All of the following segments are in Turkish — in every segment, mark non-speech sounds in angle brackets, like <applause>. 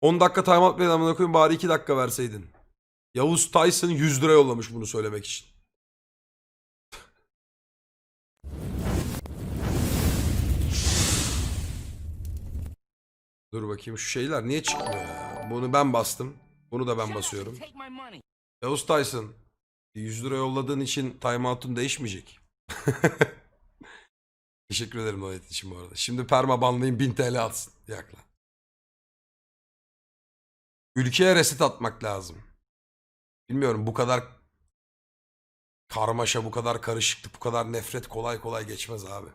10 dakika timeout verin amına koyayım bari 2 dakika verseydin. Yavuz Tyson 100 lira yollamış bunu söylemek için. Dur bakayım şu şeyler niye çıkmıyor ya? Bunu ben bastım. Bunu da ben basıyorum. Yavuz Tyson 100 lira yolladığın için timeout'un değişmeyecek. <laughs> Teşekkür ederim donate için bu arada. Şimdi perma banlayın 1000 TL alsın. Yakla. Ülkeye reset atmak lazım. Bilmiyorum bu kadar karmaşa, bu kadar karışıklık, bu kadar nefret kolay kolay geçmez abi.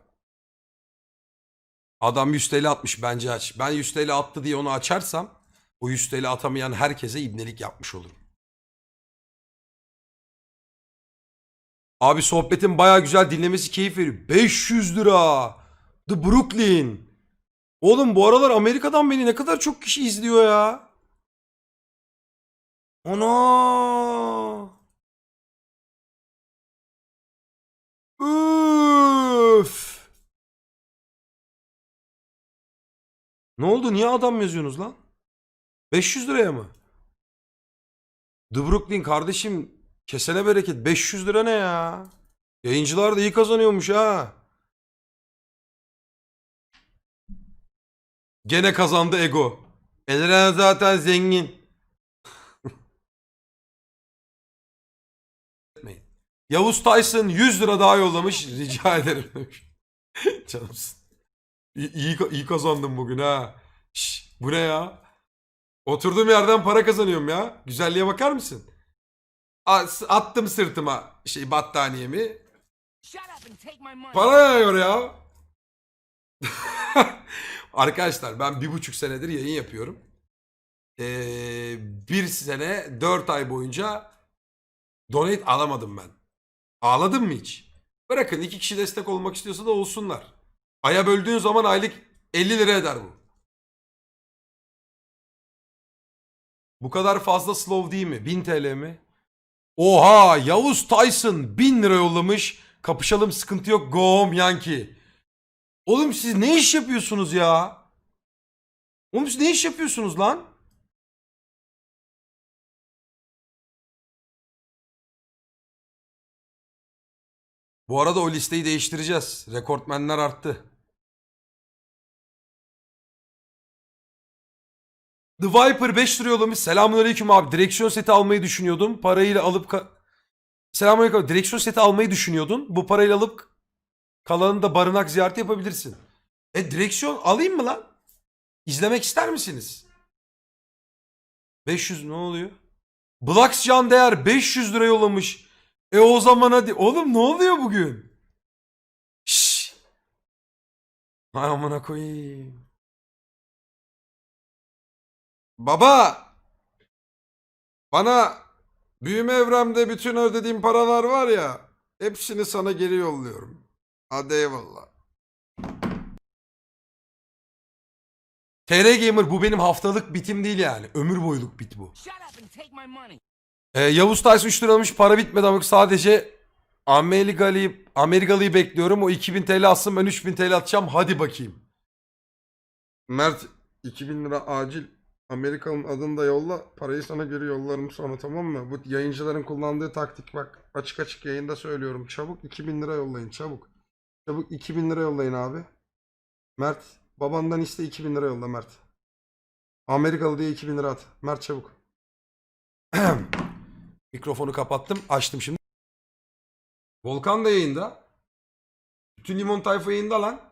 Adam 100 TL atmış bence aç. Ben 100 TL attı diye onu açarsam o 100 TL atamayan herkese ibnelik yapmış olurum. Abi sohbetin baya güzel dinlemesi keyif veriyor. 500 lira. The Brooklyn. Oğlum bu aralar Amerika'dan beni ne kadar çok kişi izliyor ya. Ana. Üf. Ne oldu? Niye adam yazıyorsunuz lan? 500 liraya mı? The Brooklyn kardeşim kesene bereket 500 lira ne ya? Yayıncılar da iyi kazanıyormuş ha. Gene kazandı ego. Eren zaten zengin. Yavuz Tyson 100 lira daha yollamış. Rica ederim demiş. <laughs> Canımsın. İyi, iyi, iyi kazandım bugün ha. Şş, bu ne ya? Oturduğum yerden para kazanıyorum ya. Güzelliğe bakar mısın? Attım sırtıma şey battaniyemi. Shut up and take my money. Para yağıyor ya. <laughs> Arkadaşlar ben bir buçuk senedir yayın yapıyorum. Ee, bir sene dört ay boyunca donate alamadım ben. Ağladın mı hiç? Bırakın iki kişi destek olmak istiyorsa da olsunlar. Aya böldüğün zaman aylık 50 lira eder bu. Bu kadar fazla slow değil mi? 1000 TL mi? Oha Yavuz Tyson 1000 lira yollamış. Kapışalım sıkıntı yok. Go home Yankee. Oğlum siz ne iş yapıyorsunuz ya? Oğlum siz ne iş yapıyorsunuz lan? Bu arada o listeyi değiştireceğiz. Rekortmenler arttı. The Viper 5 lira yollamış. Selamünaleyküm abi. Direksiyon seti almayı düşünüyordum. Parayla alıp... Selamünaleyküm. Direksiyon seti almayı düşünüyordun. Bu parayla alıp kalanını da barınak ziyareti yapabilirsin. E direksiyon alayım mı lan? İzlemek ister misiniz? 500 ne oluyor? Blacks Can Değer 500 lira yollamış. E o zaman hadi. Oğlum ne oluyor bugün? Şşş. Hay amına koyayım. Baba. Bana büyüme evremde bütün ödediğim paralar var ya. Hepsini sana geri yolluyorum. Hadi eyvallah. TR Gamer bu benim haftalık bitim değil yani. Ömür boyuluk bit bu. Ee, Yavuz Tyson 3 lira almış para bitmedi ama sadece Amerikalıyı, Amerikalıyı bekliyorum. O 2000 TL atsın ben 3000 TL atacağım. Hadi bakayım. Mert 2000 lira acil. Amerika'nın adını da yolla. Parayı sana geri yollarım sonra tamam mı? Bu yayıncıların kullandığı taktik bak. Açık açık yayında söylüyorum. Çabuk 2000 lira yollayın çabuk. Çabuk 2000 lira yollayın abi. Mert babandan iste 2000 lira yolla Mert. Amerikalı diye 2000 lira at. Mert çabuk. <clears throat> Mikrofonu kapattım. Açtım şimdi. Volkan da yayında. Bütün limon tayfa yayında lan.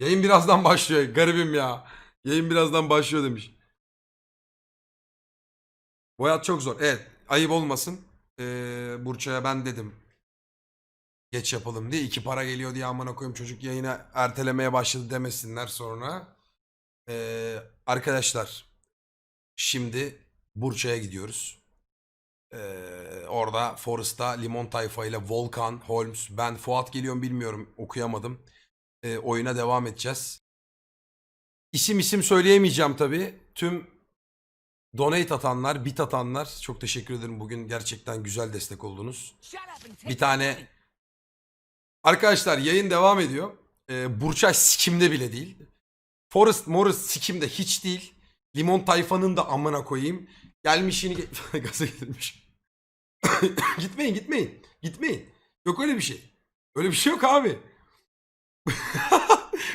Yayın birazdan başlıyor. Garibim ya. Yayın birazdan başlıyor demiş. Bu hayat çok zor. Evet. Ayıp olmasın. Ee, Burça'ya ben dedim. Geç yapalım diye. iki para geliyor diye amına koyayım çocuk yayına ertelemeye başladı demesinler sonra. Ee, arkadaşlar. Şimdi Burça'ya gidiyoruz. Ee, orada Forest'ta Limon Tayfa ile Volkan, Holmes, ben Fuat geliyorum bilmiyorum okuyamadım. Ee, oyuna devam edeceğiz. İsim isim söyleyemeyeceğim tabii. Tüm donate atanlar, bit atanlar çok teşekkür ederim. Bugün gerçekten güzel destek oldunuz. Bir tane arkadaşlar yayın devam ediyor. Ee, Burçay sikimde bile değil. Forest Morris sikim de hiç değil. Limon tayfanın da amına koyayım. Gelmişini ge- <laughs> gaza getirmiş. <coughs> gitmeyin gitmeyin. Gitmeyin. Yok öyle bir şey. Öyle bir şey yok abi. <laughs>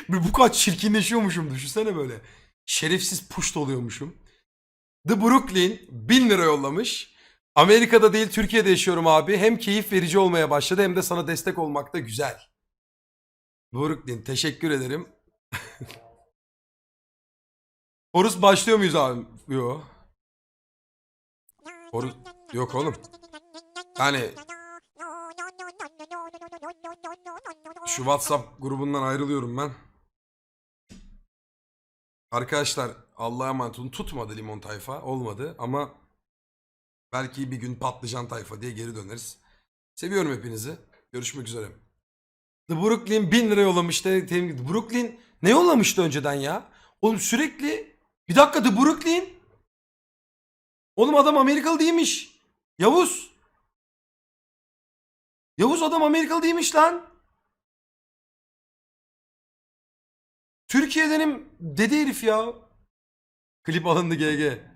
bu kadar çirkinleşiyormuşum düşünsene böyle. Şerefsiz puşt oluyormuşum. The Brooklyn 1000 lira yollamış. Amerika'da değil Türkiye'de yaşıyorum abi. Hem keyif verici olmaya başladı hem de sana destek olmak da güzel. Brooklyn teşekkür ederim. <laughs> Horus başlıyor muyuz abi? Yok. Horus... Yok oğlum. Yani şu WhatsApp grubundan ayrılıyorum ben. Arkadaşlar Allah'a emanet olun. Tutmadı limon tayfa. Olmadı ama belki bir gün patlıcan tayfa diye geri döneriz. Seviyorum hepinizi. Görüşmek üzere. The Brooklyn 1000 lira yollamıştı. Brooklyn ne yollamıştı önceden ya? Oğlum sürekli bir dakika The Brooklyn. Oğlum adam Amerikalı değilmiş. Yavuz. Yavuz adam Amerikalı değilmiş lan. Türkiye'denim dedi herif ya. Klip alındı GG.